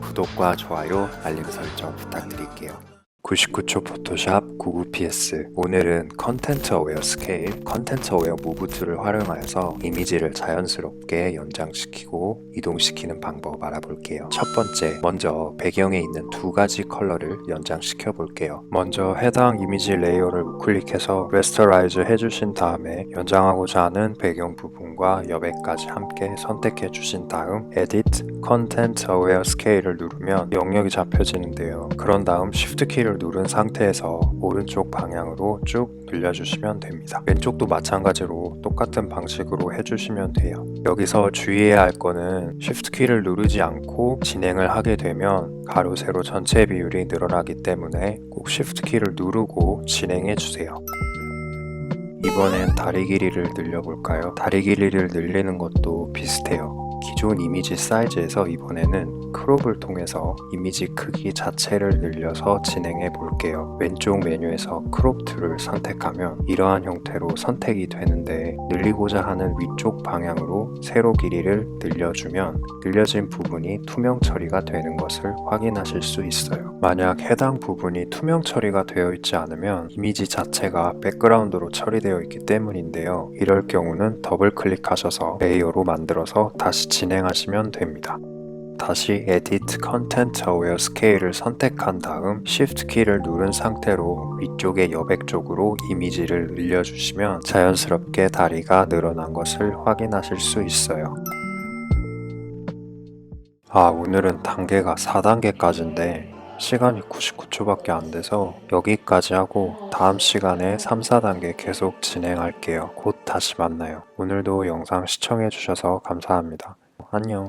구독과 좋아요, 알림 설정 부탁드릴게요. 99초 포토샵 99PS 오늘은 컨텐츠 어웨어 스케일, 컨텐츠 어웨어 무브 툴을 활용하여서 이미지를 자연스럽게 연장시키고 이동시키는 방법 알아볼게요. 첫 번째, 먼저 배경에 있는 두 가지 컬러를 연장시켜 볼게요. 먼저 해당 이미지 레이어를 우클릭해서 레스터라이즈 해주신 다음에 연장하고자 하는 배경 부분과 여백까지 함께 선택해 주신 다음 Content Aware Scale을 누르면 영역이 잡혀지는데요. 그런 다음 Shift 키를 누른 상태에서 오른쪽 방향으로 쭉 늘려주시면 됩니다. 왼쪽도 마찬가지로 똑같은 방식으로 해주시면 돼요. 여기서 주의해야 할 거는 Shift 키를 누르지 않고 진행을 하게 되면 가로 세로 전체 비율이 늘어나기 때문에 꼭 Shift 키를 누르고 진행해 주세요. 이번엔 다리 길이를 늘려볼까요? 다리 길이를 늘리는 것도 비슷해요. 기존 이미지 사이즈에서 이번에는 크롭을 통해서 이미지 크기 자체를 늘려서 진행해 볼게요. 왼쪽 메뉴에서 크롭 툴을 선택하면 이러한 형태로 선택이 되는데 늘리고자 하는 위쪽 방향으로 세로 길이를 늘려주면 늘려진 부분이 투명 처리가 되는 것을 확인하실 수 있어요. 만약 해당 부분이 투명 처리가 되어 있지 않으면 이미지 자체가 백그라운드로 처리되어 있기 때문인데요. 이럴 경우는 더블 클릭하셔서 레이어로 만들어서 다시 진행하시면 됩니다. 다시 Edit Content Aware Scale을 선택한 다음 Shift 키를 누른 상태로 위쪽의 여백 쪽으로 이미지를 늘려주시면 자연스럽게 다리가 늘어난 것을 확인하실 수 있어요. 아, 오늘은 단계가 4단계까지인데 시간이 99초밖에 안 돼서 여기까지 하고 다음 시간에 3, 4단계 계속 진행할게요. 곧 다시 만나요. 오늘도 영상 시청해주셔서 감사합니다. 안녕.